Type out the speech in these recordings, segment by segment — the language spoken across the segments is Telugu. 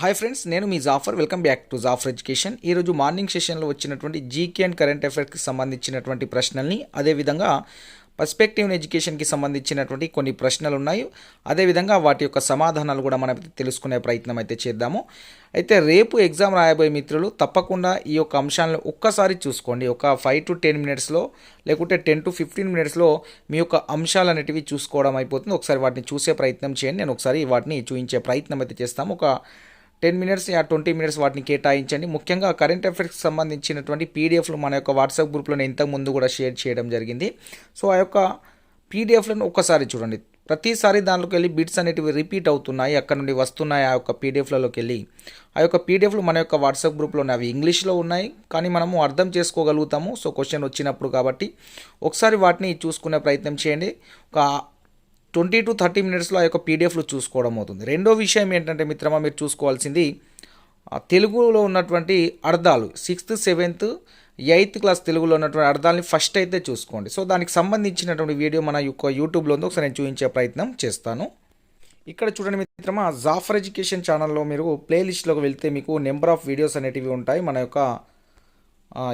హాయ్ ఫ్రెండ్స్ నేను మీ Jafar welcome back to Jafar education ఈరోజు మార్నింగ్ సెషన్లో వచ్చినటువంటి జీకే అండ్ కరెంట్ అఫైర్స్కి సంబంధించినటువంటి ప్రశ్నల్ని అదేవిధంగా పర్స్పెక్టివ్ ఎడ్యుకేషన్కి సంబంధించినటువంటి కొన్ని ప్రశ్నలు ఉన్నాయి. అదేవిధంగా వాటి యొక్క సమాధానాలు కూడా మనం తెలుసుకునే ప్రయత్నం అయితే చేద్దాము. అయితే రేపు ఎగ్జామ్ రాయబోయే మిత్రులు తప్పకుండా ఈ యొక్క అంశాలను ఒక్కసారి చూసుకోండి. ఒక ఫైవ్ టు టెన్ మినిట్స్లో లేకుంటే టెన్ టు ఫిఫ్టీన్ మినిట్స్లో మీ యొక్క అంశాలు అనేటివి చూసుకోవడం అయిపోతుంది. ఒకసారి వాటిని చూసే ప్రయత్నం చేయండి. నేను ఒకసారి వాటిని చూపించే ప్రయత్నం అయితే చేస్తాము. ఒక టెన్ మినిట్స్ యా ట్వంటీ మినిట్స్ వాటిని కేటాయించండి. ముఖ్యంగా కరెంట్ అఫైర్స్కి సంబంధించినటువంటి పీడిఎఫ్లు మన యొక్క వాట్సాప్ గ్రూప్లో నేను ఇంతకు ముందు కూడా షేర్ చేయడం జరిగింది. సో ఆ యొక్క పీడిఎఫ్లను ఒక్కసారి చూడండి. ప్రతిసారి దానిలోకి వెళ్ళి బిట్స్ అనేటివి రిపీట్ అవుతున్నాయి అక్కడ నుండి వస్తున్నాయి ఆ యొక్క పీడిఎఫ్లలోకి వెళ్ళి. ఆ యొక్క పీడిఎఫ్లు మన యొక్క వాట్సాప్ గ్రూప్లో ఉన్నాయి అవి ఇంగ్లీష్లో ఉన్నాయి కానీ మనము అర్థం చేసుకోగలుగుతాము. సో క్వశ్చన్ వచ్చినప్పుడు కాబట్టి ఒకసారి వాటిని చూసుకునే ప్రయత్నం చేయండి. ఒక ట్వంటీ టు థర్టీ మినిట్స్లో ఆ యొక్క పీడిఎఫ్లు చూసుకోవడం అవుతుంది. రెండో విషయం ఏంటంటే మిత్రమా మీరు చూసుకోవాల్సింది ఆ తెలుగులో ఉన్నటువంటి అర్థాలు సిక్స్త్ సెవెంత్ ఎయిత్ క్లాస్ తెలుగులో ఉన్నటువంటి అర్థాలని ఫస్ట్ అయితే చూసుకోండి. సో దానికి సంబంధించినటువంటి వీడియో మన యొక్క యూట్యూబ్లో ఉందో. ఒకసారి నేను చూపించే ప్రయత్నం చేస్తాను. ఇక్కడ చూడండి మిత్రమా జాఫర్ ఎడ్యుకేషన్ ఛానల్లో మీరు ప్లేలిస్ట్లోకి వెళ్తే మీకు నెంబర్ ఆఫ్ వీడియోస్ అనేటివి ఉంటాయి. మన యొక్క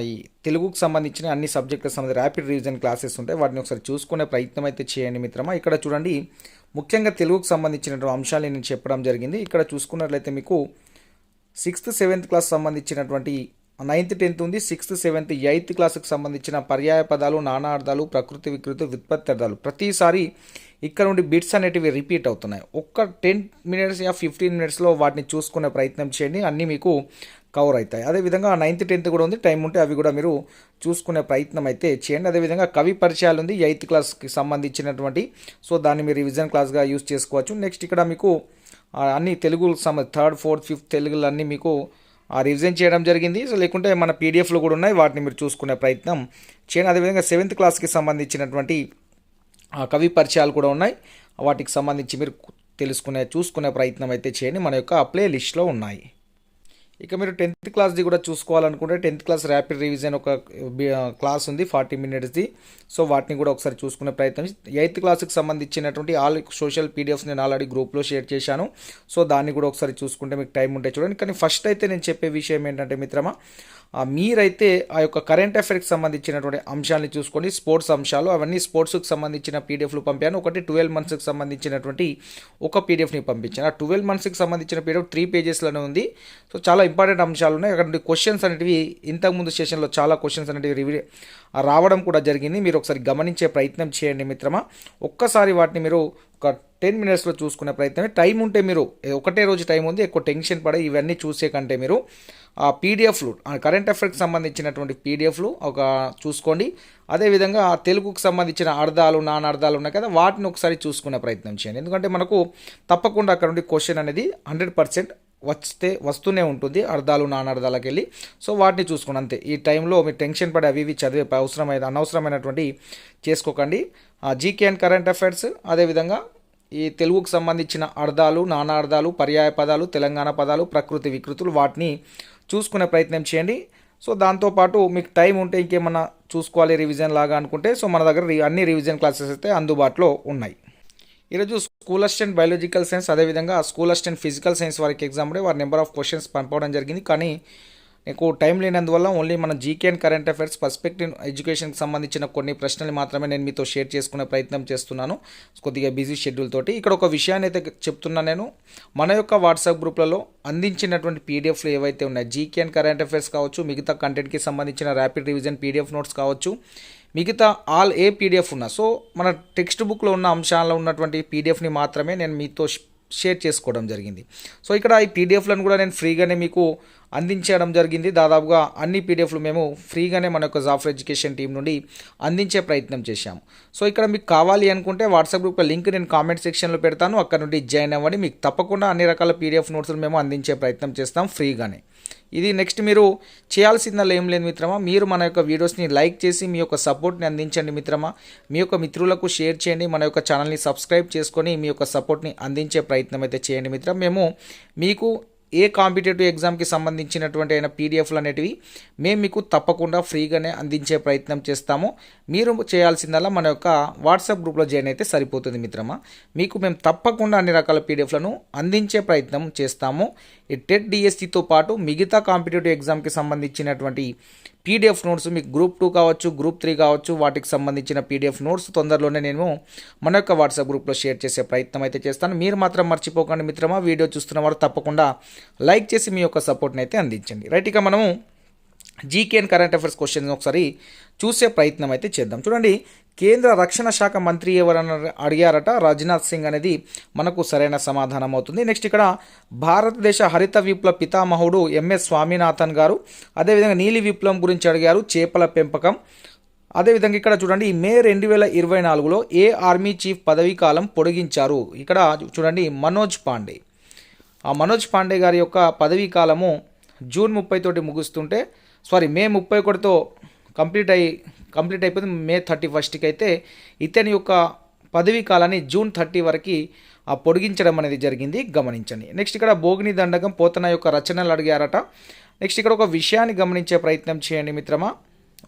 ఈ తెలుగుకు సంబంధించిన అన్ని సబ్జెక్టులకు సంబంధించి ర్యాపిడ్ రివిజన్ క్లాసెస్ ఉంటాయి. వాటిని ఒకసారి చూసుకునే ప్రయత్నం అయితే చేయండి మిత్రమా. ఇక్కడ చూడండి ముఖ్యంగా తెలుగుకు సంబంధించినటువంటి అంశాలు నేను చెప్పడం జరిగింది. ఇక్కడ చూసుకున్నట్లయితే మీకు సిక్స్త్ సెవెంత్ క్లాస్ సంబంధించినటువంటి నైన్త్ టెన్త్ ఉంది. సిక్స్త్ సెవెంత్ ఎయిత్ క్లాస్కి సంబంధించిన పర్యాయ పదాలు నానార్థాలు ప్రకృతి వికృతి వ్యుత్పత్తి అర్థాలు. ప్రతిసారి ఇక్కడ నుండి బిట్స్ అనేటివి రిపీట్ అవుతున్నాయి. ఒక్క టెన్ మినిట్స్ యా ఫిఫ్టీన్ మినిట్స్లో వాటిని చూసుకునే ప్రయత్నం చేయండి. అన్నీ మీకు కవర్ అవుతాయి. అదేవిధంగా నైన్త్ టెన్త్ కూడా ఉంది. టైం ఉంటే అవి కూడా మీరు చూసుకునే ప్రయత్నం అయితే చేయండి. అదేవిధంగా కవి పరిచయాలు ఉంది ఎయిత్ క్లాస్కి సంబంధించినటువంటి. సో దాన్ని మీరు రివిజన్ క్లాస్గా యూస్ చేసుకోవచ్చు. నెక్స్ట్ ఇక్కడ మీకు అన్ని తెలుగు సంబ థర్డ్ ఫోర్త్ ఫిఫ్త్ తెలుగులు అన్నీ మీకు ఆ రివిజన్ చేయడం జరిగింది. సో లేకుంటే మన పీడిఎఫ్లు కూడా ఉన్నాయి. వాటిని మీరు చూసుకునే ప్రయత్నం చేయండి. అదేవిధంగా సెవెంత్ క్లాస్కి సంబంధించినటువంటి ఆ కవి పరిచయాలు కూడా ఉన్నాయి. వాటికి సంబంధించి మీరు తెలుసుకునే చూసుకునే ప్రయత్నం అయితే చేయండి. మన యొక్క ప్లే లిస్ట్లో ఉన్నాయి. ఇక మీరు టెన్త్ క్లాస్ది కూడా చూసుకోవాలనుకుంటే టెన్త్ క్లాస్ ర్యాపిడ్ రివిజన్ ఒక క్లాస్ ఉంది ఫార్టీ మినిట్స్ది. సో వాటిని కూడా ఒకసారి చూసుకునే ప్రయత్నం ఎయిత్ క్లాస్కి సంబంధించినటువంటి ఆల్ సోషల్ పీడిఎఫ్స్ నేను ఆల్రెడీ గ్రూప్లో షేర్ చేశాను. సో దాన్ని కూడా ఒకసారి చూసుకుంటే మీకు టైం ఉంటే చూడండి. కానీ ఫస్ట్ అయితే నేను చెప్పే విషయం ఏంటంటే మిత్రమా మీరైతే ఆ యొక్క కరెంట్ అఫైర్కి సంబంధించినటువంటి అంశాలని చూసుకోండి స్పోర్ట్స్ అంశాలు అవన్నీ స్పోర్ట్స్కి సంబంధించిన పీడిఎఫ్లు పంపాను. ఒకటి ట్వెల్వ్ మంత్స్కి సంబంధించినటువంటి ఒక పీడిఎఫ్ని పంపించాను. ఆ ట్వెల్వ్ మంత్స్కి సంబంధించిన పీడిఎఫ్ త్రీ పేజెస్లోనే ఉంది. సో చాలా ఇంపార్టెంట్ అంశాలు ఉన్నాయి. అక్కడ నుండి క్వశ్చన్స్ అనేటివి ఇంతకుముందు సెషన్లో చాలా క్వశ్చన్స్ అనేటివి రివి రావడం కూడా జరిగింది. మీరు ఒకసారి గమనించే ప్రయత్నం చేయండి మిత్రమా. ఒక్కసారి వాటిని మీరు ఒక టెన్ మినిట్స్లో చూసుకునే ప్రయత్నమే. టైం ఉంటే మీరు ఒకటే రోజు టైం ఉంది ఎక్కువ టెన్షన్ పడే ఇవన్నీ చూసే కంటే మీరు ఆ పీడిఎఫ్లు కరెంట్ అఫైర్కి సంబంధించినటువంటి పీడిఎఫ్లు ఒక చూసుకోండి. అదేవిధంగా ఆ తెలుగుకు సంబంధించిన అర్థాలు నానార్థాలు ఉన్నాయి కదా వాటిని ఒకసారి చూసుకునే ప్రయత్నం చేయండి. ఎందుకంటే మనకు తప్పకుండా అక్కడ నుండి క్వశ్చన్ అనేది హండ్రెడ్ పర్సెంట్ వస్తే వస్తూనే ఉంటుంది అర్థాలు నానార్థాలకు వెళ్ళి. సో వాటిని చూసుకోండి అంతే. ఈ టైంలో మీరు టెన్షన్ పడి అవి ఇవి చదివే అవసరమైన అనవసరమైనటువంటి చేసుకోకండి. జీకే అండ్ కరెంట్ అఫైర్స్ అదేవిధంగా ఈ తెలుగుకు సంబంధించిన అర్థాలు నానార్థాలు పర్యాయ పదాలు తెలంగాణ పదాలు ప్రకృతి వికృతులు వాటిని చూసుకునే ప్రయత్నం చేయండి. సో దాంతోపాటు మీకు టైం ఉంటే ఇంకేమన్నా చూసుకోవాలి రివిజన్ లాగా అనుకుంటే సో మన దగ్గర అన్ని రివిజన్ క్లాసెస్ అయితే అందుబాటులో ఉన్నాయి. ఈరోజు స్కూల్ అసిస్టెంట్ బయాలజికల్ సైన్స్ అదేవిధంగా స్కూల్ అసిస్టెంట్ ఫిజికల్ సైన్స్ వారికి ఎగ్జామ్ ఉండే వారి నెంబర్ ఆఫ్ క్వశ్చన్స్ పంపడం జరిగింది. కానీ నీకు టైం లేనందువల్ల ఓన్లీ మన GK and current affairs perspective ఎడ్యుకేషన్కి సంబంధించిన కొన్ని ప్రశ్నలు మాత్రమే నేను మీతో షేర్ చేసుకునే ప్రయత్నం చేస్తున్నాను. కొద్దిగా బిజీ షెడ్యూల్ తోటి. ఇక్కడ ఒక విషయాన్ని అయితే చెప్తున్నా నేను. మన యొక్క వాట్సాప్ గ్రూప్లలో అందించినటువంటి పీడిఎఫ్లు ఏవైతే ఉన్నాయి జీకే అండ్ కరెంట్ అఫైర్స్ కావచ్చు మిగతా కంటెంట్కి సంబంధించిన ర్యాపిడ్ రివిజన్ పీడిఎఫ్ నోట్స్ కావచ్చు మిగతా ఆల్ ఏ పీడిఎఫ్ ఉన్నా. సో మన టెక్స్ట్ బుక్లో ఉన్న అంశాల్లో ఉన్నటువంటి పీడిఎఫ్ని మాత్రమే నేను మీతో షేర్ చేసుకోవడం జరిగింది. సో ఇక్కడ ఈ పీడిఎఫ్లను కూడా నేను ఫ్రీగానే మీకు అందించడం జరిగింది. దాదాపుగా అన్ని పీడిఎఫ్లు మేము ఫ్రీగానే మన యొక్క జాఫర్ ఎడ్యుకేషన్ టీం నుండి అందించే ప్రయత్నం చేశాము. సో ఇక్కడ మీకు కావాలి అనుకుంటే వాట్సాప్ గ్రూప్ లింక్ నేను కామెంట్ సెక్షన్లో పెడతాను. అక్కడ నుండి జాయిన్ అవ్వండి. మీకు తప్పకుండా అన్ని రకాల పీడిఎఫ్ నోట్స్లు మేము అందించే ప్రయత్నం చేస్తాం ఫ్రీగానే. ఇది నెక్స్ట్ మీరు చేయాల్సిందల్లా ఏం లేదు మిత్రమా. మీరు మన యొక్క వీడియోస్ని లైక్ చేసి మీ యొక్క సపోర్ట్ని అందించండి మిత్రమా. మీ యొక్క మిత్రులకు షేర్ చేయండి. మన యొక్క ఛానల్ని సబ్స్క్రైబ్ చేసుకొని మీ యొక్క సపోర్ట్ని అందించే ప్రయత్నం అయితే చేయండి మిత్రం మేము మీకు ఏ కాంపిటేటివ్ ఎగ్జామ్కి సంబంధించినటువంటి అయిన పీడిఎఫ్లు అనేటివి మేము మీకు తప్పకుండా ఫ్రీగానే అందించే ప్రయత్నం చేస్తాము. మీరు చేయాల్సిందల్లా మన యొక్క వాట్సాప్ గ్రూప్లో జాయిన్ అయితే సరిపోతుంది మిత్రమా. మీకు మేము తప్పకుండా అన్ని రకాల పీడిఎఫ్లను అందించే ప్రయత్నం చేస్తాము. ఈ టెట్ డిఎస్సితో పాటు మిగతా కాంపిటేటివ్ ఎగ్జామ్కి సంబంధించినటువంటి పీడిఎఫ్ నోట్స్ మీకు గ్రూప్ టూ కావచ్చు గ్రూప్ త్రీ కావచ్చు వాటికి సంబంధించిన పీడిఎఫ్ నోట్స్ తొందరలోనే నేను మన యొక్క వాట్సాప్ గ్రూప్లో షేర్ చేసే ప్రయత్నం అయితే చేస్తాను. మీరు మాత్రం మర్చిపోకండి మిత్రమా వీడియో చూస్తున్న వారు తప్పకుండా లైక్ చేసి మీ యొక్క సపోర్ట్ని అయితే అందించండి. రైట్ ఇక మనము GK and current affairs question ఒకసారి చూసే ప్రయత్నం అయితే చేద్దాం. చూడండి కేంద్ర రక్షణ శాఖ మంత్రి ఎవరన్నా అడిగారట రాజ్నాథ్ సింగ్ అనేది మనకు సరైన సమాధానం అవుతుంది. నెక్స్ట్ ఇక్కడ భారతదేశ హరిత విప్లవ పితామహుడు ఎంఎస్ స్వామినాథన్ గారు అదేవిధంగా నీలి విప్లవం గురించి అడిగారు చేపల పెంపకం. అదేవిధంగా ఇక్కడ చూడండి మే రెండు వేల ఇరవై నాలుగులో ఏ ఆర్మీ చీఫ్ పదవీ కాలం పొడిగించారు? ఇక్కడ చూడండి మనోజ్ పాండే. ఆ మనోజ్ పాండే గారి యొక్క పదవీ కాలము జూన్ ముప్పై తోటి ముగుస్తుంటే సారీ మే ముప్పై ఒకటితో కంప్లీట్ అయ్యి కంప్లీట్ అయిపోయింది. మే థర్టీ ఫస్ట్కి అయితే ఇతని యొక్క పదవీ కాలాన్ని జూన్ థర్టీ వరకు ఆ పొడిగించడం అనేది జరిగింది. గమనించండి. నెక్స్ట్ ఇక్కడ భోగిని దండకం పోతన యొక్క రచనలు అడిగారట. నెక్స్ట్ ఇక్కడ ఒక విషయాన్ని గమనించే ప్రయత్నం చేయండి మిత్రమా.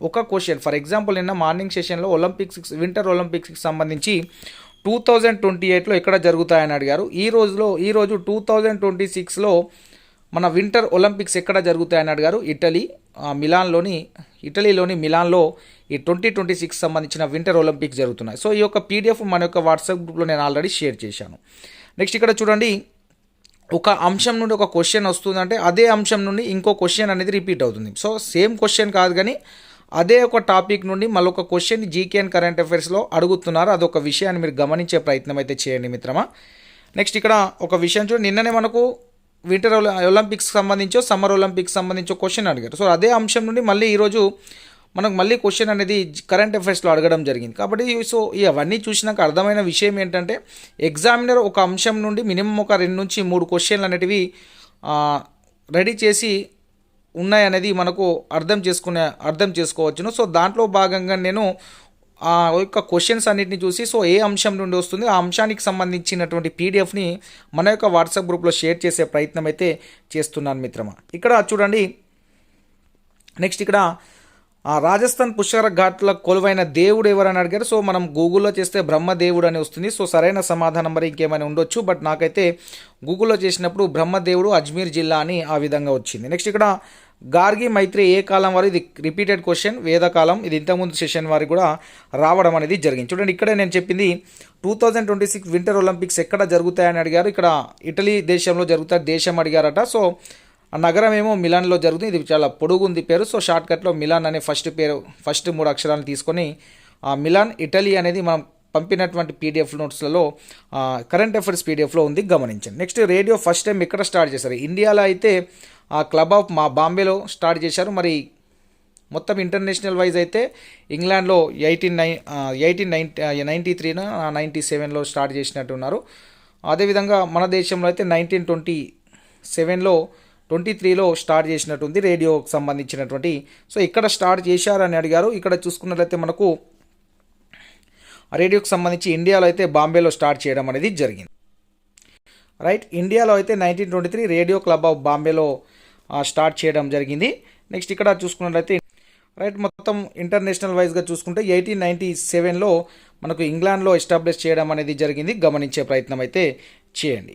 ఒక క్వశ్చన్. ఫర్ ఎగ్జాంపుల్ నిన్న మార్నింగ్ సెషన్లో ఒలింపిక్స్ వింటర్ ఒలింపిక్స్కి సంబంధించి టూ థౌజండ్ ట్వంటీ ఎయిట్లో ఎక్కడ జరుగుతాయని అడిగారు. ఈ రోజులో ఈరోజు టూ థౌజండ్ ట్వంటీ సిక్స్లో మన వింటర్ ఒలింపిక్స్ ఎక్కడ జరుగుతాయని అడిగారు? ఇటలీ ఆ, మిలాన్లోని ఇటలీలోని మిలాన్లో ఈ ట్వంటీ ట్వంటీ సిక్స్ సంబంధించిన వింటర్ ఒలింపిక్స్ జరుగుతున్నాయి. సో ఈ యొక్క పీడిఎఫ్ మన యొక్క వాట్సాప్ గ్రూప్లో నేను ఆల్రెడీ షేర్ చేశాను. నెక్స్ట్ ఇక్కడ చూడండి ఒక అంశం నుండి ఒక క్వశ్చన్ వస్తుందంటే అదే అంశం నుండి ఇంకో క్వశ్చన్ అనేది రిపీట్ అవుతుంది. సో సేమ్ క్వశ్చన్ కాదు కానీ అదే ఒక టాపిక్ నుండి మళ్ళీ ఒక క్వశ్చన్ జీకే అండ్ కరెంట్ అఫైర్స్లో అడుగుతున్నారు. అదొక విషయాన్ని మీరు గమనించే ప్రయత్నం అయితే చేయండి మిత్రమా. నెక్స్ట్ ఇక్కడ ఒక విషయం చూడండి. నిన్ననే మనకు వింటర్ ఒలింపిక్స్ సంబంధించో సమ్మర్ ఒలింపిక్స్ సంబంధించో క్వశ్చన్ అడిగారు. సో అదే అంశం నుండి మళ్ళీ ఈరోజు మనకు మళ్ళీ క్వశ్చన్ అనేది కరెంట్ అఫైర్స్లో అడగడం జరిగింది. కాబట్టి సో ఇవన్నీ చూసినాక అర్థమైన విషయం ఏంటంటే ఎగ్జామినర్ ఒక అంశం నుండి మినిమం ఒక రెండు నుంచి మూడు క్వశ్చన్లు అనేటివి రెడీ చేసి ఉన్నాయనేది మనకు అర్థం చేసుకునే అర్థం చేసుకోవచ్చును. సో దాంట్లో భాగంగా నేను ఆ యొక్క క్వశ్చన్స్ అన్నిటిని చూసి సో ఏ అంశం నుండి వస్తుంది ఆ అంశానికి సంబంధించినటువంటి పీడిఎఫ్ని మన యొక్క వాట్సాప్ గ్రూప్లో షేర్ చేసే ప్రయత్నం అయితే చేస్తున్నాను మిత్రమా. ఇక్కడ చూడండి. నెక్స్ట్ ఇక్కడ రాజస్థాన్ పుష్కర ఘాట్ల కొలువైన దేవుడు ఎవరని అడిగారు. సో మనం గూగుల్లో చేస్తే బ్రహ్మదేవుడు అని వస్తుంది. సో సరైన సమాధానం మరి ఇంకేమైనా ఉండొచ్చు. బట్ నాకైతే గూగుల్లో చేసినప్పుడు బ్రహ్మదేవుడు అజ్మీర్ జిల్లా అని ఆ విధంగా వచ్చింది. నెక్స్ట్ ఇక్కడ గార్గి మైత్రి ఏ కాలం వారు? ఇది రిపీటెడ్ క్వశ్చన్ వేదకాలం ఇది ఇంతకుముందు సెషన్ వారికి కూడా రావడం అనేది జరిగింది. చూడండి ఇక్కడే నేను చెప్పింది two thousand twenty six winter Olympics ఎక్కడ జరుగుతాయని అడిగారు. ఇక్కడ ఇటలీ దేశంలో జరుగుతాయి దేశం అడిగారట. సో ఆ నగరం ఏమో మిలాన్లో జరుగుతుంది. ఇది చాలా పొడుగుంది పేరు. సో షార్ట్కట్లో మిలాన్ అనే ఫస్ట్ పేరు ఫస్ట్ మూడు అక్షరాలను తీసుకొని ఆ మిలాన్ ఇటలీ అనేది మనం పంపినటువంటి పీడిఎఫ్ నోట్స్లలో కరెంట్ అఫైర్స్ పీడిఎఫ్లో ఉంది. గమనించండి. నెక్స్ట్ రేడియో ఫస్ట్ టైం ఎక్కడ స్టార్ట్ చేశారు? ఇండియాలో అయితే ఆ క్లబ్ ఆఫ్ మా బాంబేలో స్టార్ట్ చేశారు. మరి మొత్తం ఇంటర్నేషనల్ వైజ్ అయితే ఇంగ్లాండ్లో eighteen nine eighteen ninety ninety three ninety సెవెన్లో స్టార్ట్ చేసినట్టున్నారు. అదేవిధంగా మన దేశంలో అయితే నైన్టీన్ ట్వంటీ సెవెన్లో ట్వంటీ త్రీలో స్టార్ట్ చేసినట్టుంది రేడియోకి సంబంధించినటువంటి. సో ఇక్కడ స్టార్ట్ చేశారని అడిగారు. ఇక్కడ చూసుకున్నట్లయితే మనకు రేడియోకి సంబంధించి ఇండియాలో అయితే బాంబేలో స్టార్ట్ చేయడం అనేది జరిగింది. రైట్ ఇండియాలో అయితే nineteen twenty three radio club of బాంబేలో స్టార్ట్ చేయడం జరిగింది. నెక్స్ట్ ఇక్కడ చూసుకున్నట్లయితే రైట్ మొత్తం ఇంటర్నేషనల్ వైజ్గా చూసుకుంటే ఎయిటీన్ నైంటీ సెవెన్లో మనకు ఇంగ్లాండ్లో ఎస్టాబ్లిష్ చేయడం అనేది జరిగింది. గమనించే ప్రయత్నం అయితే చేయండి.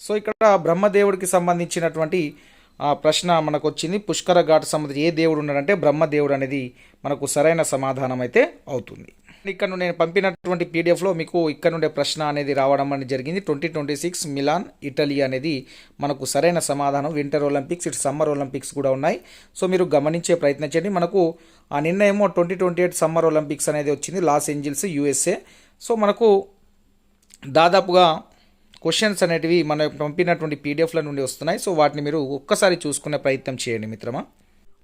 సో ఇక్కడ బ్రహ్మదేవుడికి సంబంధించినటువంటి ఆ, ప్రశ్న మనకు వచ్చింది. పుష్కర ఘాట్ సంబంధించి ఏ దేవుడు ఉన్నాడంటే బ్రహ్మదేవుడు అనేది మనకు సరైన సమాధానం అయితే అవుతుంది. ఇక్కడ నుండి నేను పంపినటువంటి పీడిఎఫ్లో మీకు ఇక్కడ నుండే ప్రశ్న అనేది రావడం అనేది జరిగింది. Twenty twenty six Milan Italy అనేది మనకు సరైన సమాధానం. వింటర్ ఒలింపిక్స్ ఇటు సమ్మర్ ఒలింపిక్స్ కూడా ఉన్నాయి. సో మీరు గమనించే ప్రయత్నం చేయండి. మనకు ఆ నిన్న ఏమో twenty twenty eight summer Olympics అనేది వచ్చింది. Los Angeles USA. సో మనకు దాదాపుగా క్వశ్చన్స్ అనేటివి మన పంపినటువంటి పీడిఎఫ్ల నుండి వస్తున్నాయి. సో వాటిని మీరు ఒక్కసారి చూసుకునే ప్రయత్నం చేయండి మిత్రమా.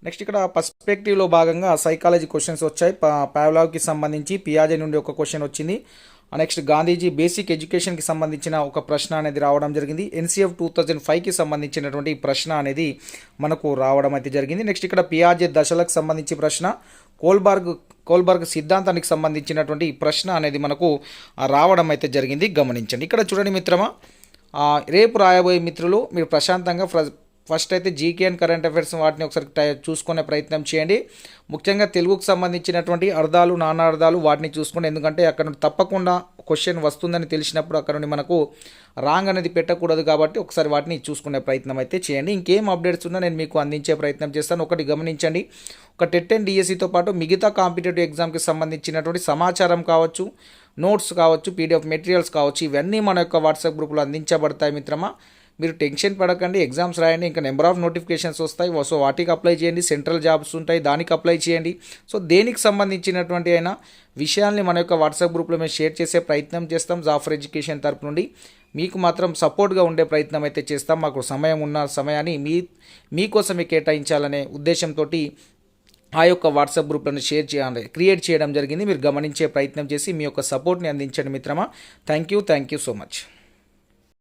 నెక్స్ట్ ఇక్కడ పర్స్పెక్టివ్లో భాగంగా సైకాలజీ క్వశ్చన్స్ వచ్చాయి. పావ్లావ్కి సంబంధించి పియాజే నుండి ఒక క్వశ్చన్ వచ్చింది. నెక్స్ట్ గాంధీజీ బేసిక్ ఎడ్యుకేషన్కి సంబంధించిన ఒక ప్రశ్న అనేది రావడం జరిగింది. ఎన్సీఎఫ్ టూ థౌజండ్ ఫైవ్కి సంబంధించినటువంటి ప్రశ్న అనేది మనకు రావడం అయితే జరిగింది. నెక్స్ట్ ఇక్కడ పియాజే దశలకు సంబంధించి ప్రశ్న కోల్బర్గ్ కోల్బర్గ్ సిద్ధాంతానికి సంబంధించినటువంటి ప్రశ్న అనేది మనకు రావడం అయితే జరిగింది. గమనించండి. ఇక్కడ చూడండి మిత్రమా రేపు రాయబోయే మిత్రులు మీరు ప్రశాంతంగా ఫస్ట్ అయితే జీకే అండ్ కరెంట్ అఫైర్స్ వాటిని ఒకసారి టై- చూసుకునే ప్రయత్నం చేయండి. ముఖ్యంగా తెలుగుకు సంబంధించినటువంటి అర్థాలు నానార్థాలు వాటిని చూసుకోండి ఎందుకంటే అక్కడ నుండి తప్పకుండా క్వశ్చన్ వస్తుందని తెలిసినప్పుడు అక్కడ నుండి మనకు రాంగ్ అనేది పెట్టకూడదు కాబట్టి ఒకసారి వాటిని చూసుకునే ప్రయత్నం అయితే చేయండి. ఇంకేం అప్డేట్స్ ఉన్నా నేను మీకు అందించే ప్రయత్నం చేస్తాను. ఒకటి గమనించండి. ఒక టెట్ అండ్ డిఎస్సితో పాటు మిగతా కాంపిటేటివ్ ఎగ్జామ్కి సంబంధించినటువంటి సమాచారం కావచ్చు నోట్స్ కావచ్చు పీడిఎఫ్ మెటీరియల్స్ కావచ్చు ఇవన్నీ మన యొక్క వాట్సాప్ గ్రూప్లో అందించబడతాయి మిత్రమా. మీరు టెన్షన్ పడకండి ఎగ్జామ్స్ రాయండి ఇంకా నెంబర్ ఆఫ్ నోటిఫికేషన్స్ వస్తాయి. సో వాటికి అప్లై చేయండి సెంట్రల్ జాబ్స్ ఉంటాయి దానికి అప్లై చేయండి. సో దేనికి సంబంధించినటువంటి అయినా విషయాల్ని మన యొక్క వాట్సాప్ గ్రూప్లో మేము షేర్ చేసే ప్రయత్నం చేస్తాం జాఫర్ ఎడ్యుకేషన్ తరపు నుండి. మీకు మాత్రం సపోర్ట్గా ఉండే ప్రయత్నం అయితే చేస్తాం. మాకు సమయం ఉన్న సమయాన్ని మీ మీకోసమే కేటాయించాలనే ఉద్దేశంతో ఆ యొక్క వాట్సాప్ గ్రూప్లను షేర్ చేయాలి క్రియేట్ చేయడం జరిగింది. మీరు గమనించే ప్రయత్నం చేసి మీ యొక్క సపోర్ట్ని అందించండి మిత్రమా. Thank you thank you so much